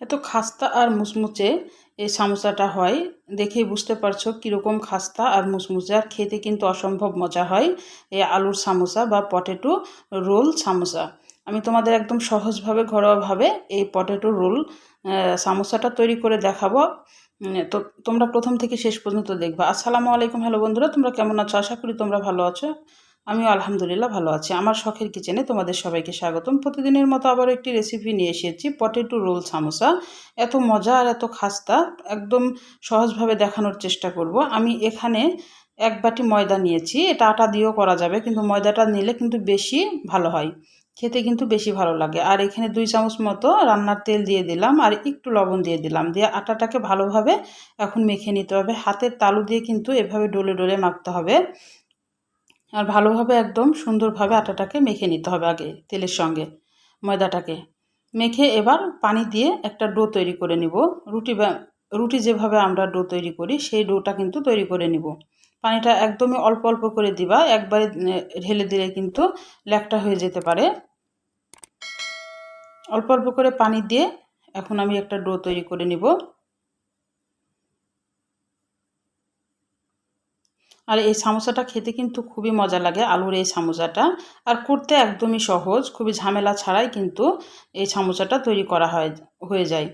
এত খাস্তা আর মুচমুচে এই সামোসাটা হয়, দেখেই বুঝতে পারছ কীরকম খাস্তা আর মুচমুচে আর খেতে কিন্তু অসম্ভব মজা হয় এই আলুর সামোসা বা পটেটো রোল সামোসা। আমি তোমাদের একদম সহজভাবে, ঘরোয়াভাবে এই পটেটো রোল সামোসাটা তৈরি করে দেখাবো। তো তোমরা প্রথম থেকে শেষ পর্যন্ত দেখবা। আসসালামু আলাইকুম, হ্যালো বন্ধুরা, তোমরা কেমন আছো? আশা করি তোমরা ভালো আছো। আমিও আলহামদুলিল্লাহ ভালো আছি। আমার শখের কিচেনে তোমাদের সবাইকে স্বাগতম। প্রতিদিনের মতো আবার একটি রেসিপি নিয়ে এসেছি পটেটো রোল সামোসা এত মজা আর এত খাস্তা, একদম সহজভাবে দেখানোর চেষ্টা করব। আমি এখানে এক বাটি ময়দা নিয়েছি, এটা আটা দিয়েও করা যাবে, কিন্তু ময়দাটা নিলে কিন্তু বেশি ভালো হয়। খেতে কিন্তু বেশি ভালো লাগে। আর এখানে দুই চামচ মতো রান্নার তেল দিয়ে দিলাম, আর একটু লবণ দিয়ে দিলাম। দিয়ে আটাটাকে ভালোভাবে এখন মেখে নিতে হবে। হাতের তালু দিয়ে কিন্তু এভাবে ডলে ডলে মাখতে হবে। আর ভালোভাবে একদম সুন্দরভাবে আটাটাকে মেখে নিতে হবে আগে তেলের সঙ্গে ময়দাটাকে। মেখে এবার পানি দিয়ে একটা ডো তৈরি করে নিব। রুটি রুটি যেভাবে আমরা ডো তৈরি করি, সেই ডোটা কিন্তু তৈরি করে নিব। পানিটা একদমই অল্প অল্প করে দিবা, একবারে ঢেলে দিলে কিন্তু ল্যাকটা হয়ে যেতে পারে। অল্প অল্প করে পানি দিয়ে এখন আমি একটা ডো তৈরি করে নিব। আর এই সামোসাটা খেতে কিন্তু খুবই মজা লাগে, আলুর এই সামোসাটা। আর করতে একদমই সহজ, খুবই ঝামেলা ছাড়াই কিন্তু এই সামোসাটা তৈরি করা হয়, হয়ে যায়।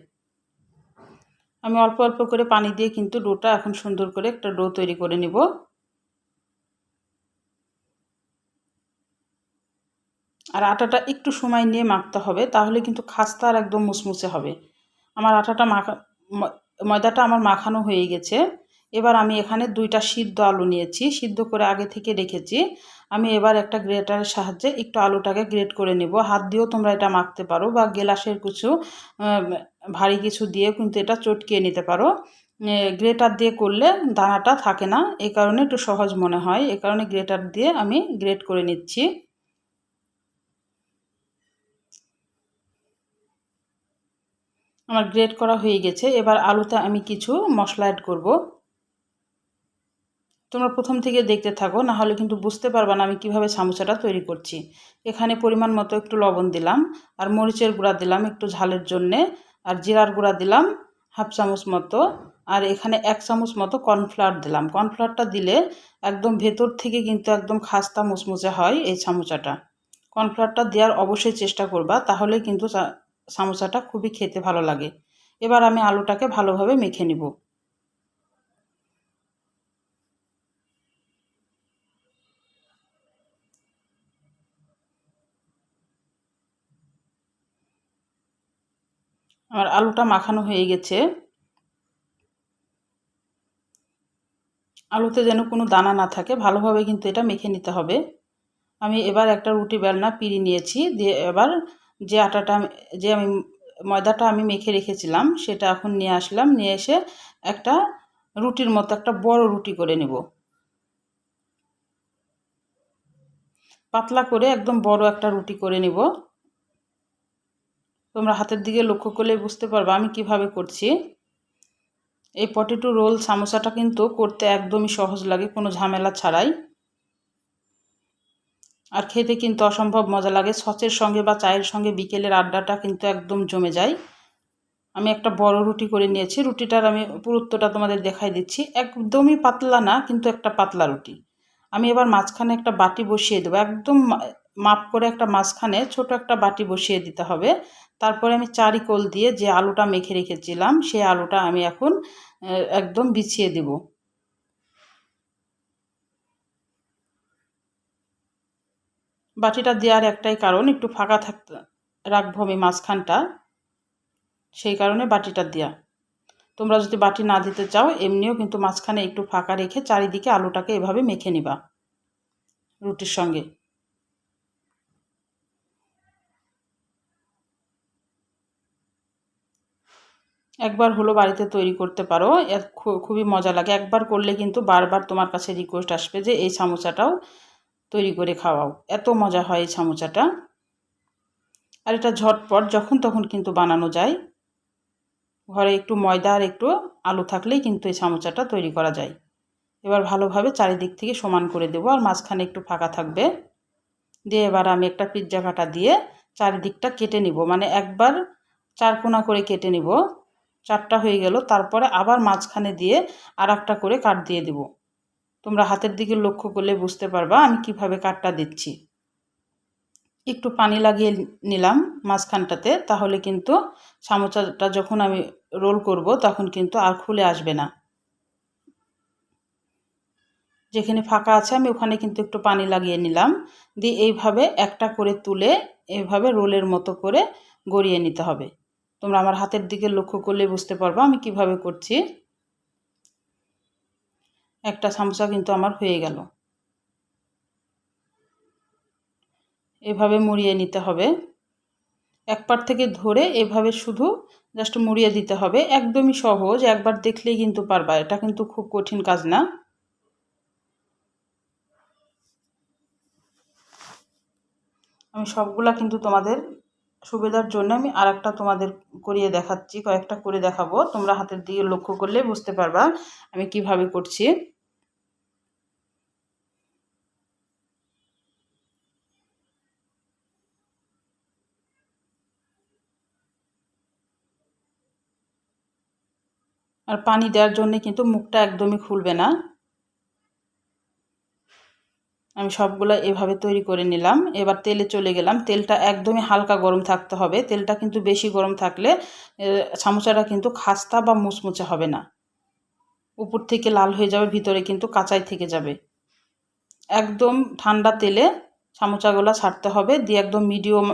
আমি অল্প অল্প করে পানি দিয়ে কিন্তু ডোটা এখন সুন্দর করে একটা ডো তৈরি করে নিব। আর আটাটা একটু সময় নিয়ে মাখতে হবে, তাহলে কিন্তু খাস্তা আর একদম মুসমুসে হবে। আমার আটাটা মাখা ময়দাটা আমার মাখানো হয়ে গেছে। এবার আমি এখানে দুইটা সিদ্ধ আলু নিয়েছি, সিদ্ধ করে আগে থেকে রেখেছি। আমি এবার একটা গ্রেটারের সাহায্যে একটু আলুটাকে গ্রেট করে নেব। হাত দিয়েও তোমরা এটা মাখতে পারো বা গেলাসের কিছু ভারী কিছু দিয়ে কিন্তু এটা চটকিয়ে নিতে পারো। গ্রেটার দিয়ে করলে দানাটা থাকে না এই কারণে একটু সহজ মনে হয়। এ কারণে গ্রেটার দিয়ে আমি গ্রেট করে নিচ্ছি। আমার গ্রেট করা হয়ে গেছে। এবার আলুতে আমি কিছু মশলা অ্যাড করব। তোমরা প্রথম থেকে দেখতে থাকো না হলে কিন্তু বুঝতে পারবে না আমি কীভাবে সামোসাটা তৈরি করছি। এখানে পরিমাণ মতো একটু লবণ দিলাম, আর মরিচের গুঁড়া দিলাম একটু ঝালের জন্যে, আর জিরার গুঁড়া দিলাম হাফ চামচ মতো, আর এখানে এক চামচ মতো কর্নফ্লাওয়ার দিলাম। কর্নফ্লাওয়ারটা দিলে একদম ভেতর থেকে কিন্তু একদম খাস্তা মুচমুচে হয় এই সামোসাটা কর্নফ্লাওয়ারটা দেওয়ার অবশ্যই চেষ্টা করবা, তাহলে কিন্তু সামোসাটা খুবই খেতে ভালো লাগে। এবার আমি আলুটাকে ভালোভাবে মেখে নিব। আমার আলুটা মাখানো হয়ে গেছে। আলুতে যেন কোনো দানা না থাকে, ভালোভাবে কিন্তু এটা মেখে নিতে হবে। আমি এবার একটা রুটি বেলনা পিড়ি নিয়েছি, দিয়ে এবার যে আটাটা যে আমি ময়দাটা আমি মেখে রেখেছিলাম, সেটা এখন নিয়ে আসলাম, নিয়ে এসে একটা রুটির মতো, একটা বড় রুটি করে নেব। পাতলা করে একদম বড় একটা রুটি করে নেব। তোমরা হাতের দিকে লক্ষ্য করলে বুঝতে পারবে আমি কীভাবে করছি। এই পটেটো রোল সামোসাটা কিন্তু করতে একদমই সহজ লাগে, কোনো ঝামেলা ছাড়াই। আর খেতে কিন্তু অসম্ভব মজা লাগে সচের সঙ্গে বা চায়ের সঙ্গে বিকেলের আড্ডাটা কিন্তু একদম জমে যায়। আমি একটা বড় রুটি করে নিয়েছি, রুটিটার আমি পুরুত্বটা তোমাদের দেখাই দিচ্ছি। একদমই পাতলা না, কিন্তু একটা পাতলা রুটি। আমি এবার মাঝখানে একটা বাটি বসিয়ে দেবো, একদম মাপ করে একটা মাঝখানে ছোট একটা বাটি বসিয়ে দিতে হবে। তারপরে আমি চারি কোল দিয়ে যে আলুটা মেখে রেখেছিলাম, সেই আলুটা আমি এখন একদম বিছিয়ে দেব। বাটিটা দেওয়ার একটাই কারণ, একটু ফাঁকা থাকতে রাখব আমি মাঝখানটা, সেই কারণে বাটিটা দেওয়া তোমরা যদি বাটি না দিতে চাও, এমনিও কিন্তু মাঝখানে একটু ফাঁকা রেখে চারিদিকে আলুটাকে এভাবে মেখে নিবা রুটির সঙ্গে। একবার হলো বাড়িতে তৈরি করতে পারো। খুবই মজা লাগে। একবার করলে কিন্তু বারবার তোমার কাছে রিকোয়েস্ট আসবে যে, এই সামোসাটাও তৈরি করে খাওয়াও। এত মজা হয় এই সামোসাটা আর এটা ঝটপট, যখন তখন কিন্তু বানানো যায়। ঘরে একটু ময়দা আর একটু আলু থাকলেই কিন্তু এই সামোসাটা তৈরি করা যায়। এবার ভালোভাবে চারিদিক থেকে সমান করে দেবো আর মাঝখানে একটু ফাঁকা থাকবে। দিয়ে এবার আমি একটা পিৎজা কাটা দিয়ে চারিদিকটা কেটে নিব। মানে একবার চার কোনা করে কেটে নিব। চারটা হয়ে গেল, তারপরে আবার মাঝখানে দিয়ে আর একটা করে কাট দিয়ে দিব। তোমরা হাতের দিকে লক্ষ্য করলে বুঝতে পারবা আমি কীভাবে কাটটা দিচ্ছি। একটু পানি লাগিয়ে নিলাম মাঝখানটাতে, তাহলে কিন্তু সামোসাটা যখন আমি রোল করব তখন কিন্তু আর খুলে আসবে না। যেখানে ফাঁকা আছে আমি ওখানে কিন্তু একটু পানি লাগিয়ে নিলাম, দিয়ে এইভাবে একটা করে তুলে এইভাবে রোলের মতো করে গড়িয়ে নিতে হবে। তোমরা আমার হাতের দিকে লক্ষ্য করলে বুঝতে পারব আমি কীভাবে করছি। একটা সামোসা কিন্তু আমার হয়ে গেল। এভাবে মুড়িয়ে নিতে হবে। এক পার থেকে ধরে এভাবে শুধু জাস্ট মুড়িয়ে দিতে হবে। একদমই সহজ, একবার দেখলেই কিন্তু পারবা। এটা কিন্তু খুব কঠিন কাজ না। আমি সবগুলা কিন্তু তোমাদের সুবিধার জন্য আমি আর একটা তোমাদের করিয়ে দেখাচ্ছি, কয়েকটা করে দেখাবো। তোমরা হাতের দিকে লক্ষ্য করলে বুঝতে পারবা আমি কীভাবে করছি। আর পানি দেওয়ার জন্য কিন্তু মুখটা একদমই খুলবে না। আমি সবগুলো এভাবে তৈরি করে নিলাম। এবার তেলে চলে গেলাম। তেলটা একদমই হালকা গরম থাকতে হবে। তেলটা কিন্তু বেশি গরম থাকলে সামোসাটা কিন্তু খাস্তা বা মুচমুচে হবে না। উপর থেকে লাল হয়ে যাবে, ভিতরে কিন্তু কাঁচাই থেকে যাবে। একদম ঠান্ডা তেলে সামোচাগুলো ছাড়তে হবে। দিয়ে একদম মিডিয়াম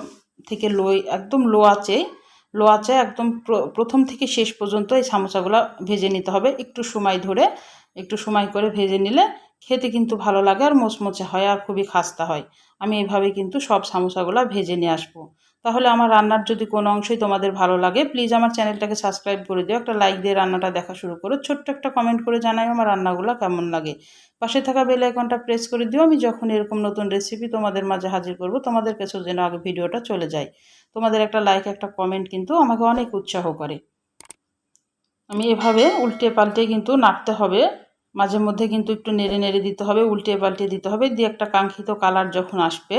থেকে লো একদম লো আছে লো আছে একদম প্রথম থেকে শেষ পর্যন্ত এই সামোসাগুলো ভেজে নিতে হবে। একটু সময় ধরে, একটু সময় করে ভেজে নিলে খেতে কিন্তু ভালো লাগে আর মোচমোচে হয় আর খুবই খাস্তা হয়। আমি এভাবে কিন্তু সব সামোসাগুলো ভেজে নিয়ে আসব। তাহলে আমার রান্নার যদি কোনো অংশই তোমাদের ভালো লাগে প্লিজ আমার চ্যানেলটাকে সাবস্ক্রাইব করে দিও, একটা লাইক দিয়ে রান্নাটা দেখা শুরু করো, ছোট্ট একটা কমেন্ট করে জানাই আমার রান্নাগুলো কেমন লাগে। পাশে থাকা বেল আইকনটা প্রেস করে দিও, আমি যখন এরকম নতুন রেসিপি তোমাদের মাঝে হাজির করব, তোমাদের কাছেও যেন আগে ভিডিওটা চলে যায়। তোমাদের একটা লাইক একটা কমেন্ট কিন্তু আমাকে অনেক উৎসাহ করে। আমি এভাবে উল্টে পাল্টে কিন্তু নাড়তে হবে। মাঝে মধ্যে কিন্তু একটু নেড়ে নেড়ে দিতে হবে, উল্টে পাল্টে দিতে হবে। দিয়ে একটা কাঙ্ক্ষিত কালার যখন আসবে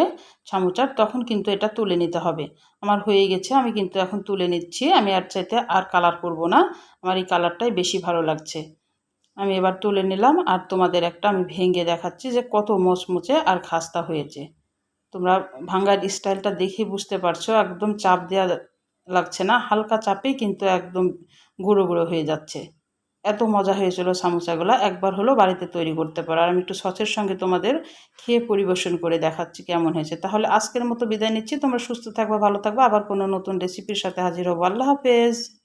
চামচার, তখন কিন্তু এটা তুলে নিতে হবে। আমার হয়ে গেছে, আমি কিন্তু এখন তুলে নিচ্ছি। আমি আর চাইতে আর কালার করব না। আমার এই কালারটাই বেশি ভালো লাগছে। আমি এবার তুলে নিলাম আর তোমাদের একটা আমি ভেঙে দেখাচ্ছি যে কত মচমচে আর খাস্তা হয়েছে। তোমরা ভাঙ্গার স্টাইলটা দেখে বুঝতে পারছ, একদম চাপ দেওয়া লাগছে না। হালকা চাপেই কিন্তু একদম গুঁড়ো গুঁড়ো হয়ে যাচ্ছে। এত মজা হয়েছিল সামোসাগুলো, একবার হলো বাড়িতে তৈরি করতে পারো। আর আমি একটু সচের সঙ্গে তোমাদের খেয়ে পরিবেশন করে দেখাচ্ছি কেমন হয়েছে। তাহলে আজকের মতো বিদায় নিচ্ছি, তোমরা সুস্থ থাকবা, ভালো থাকবা। আবার কোনো নতুন রেসিপির সাথে হাজির হব। আল্লাহ হাফেজ।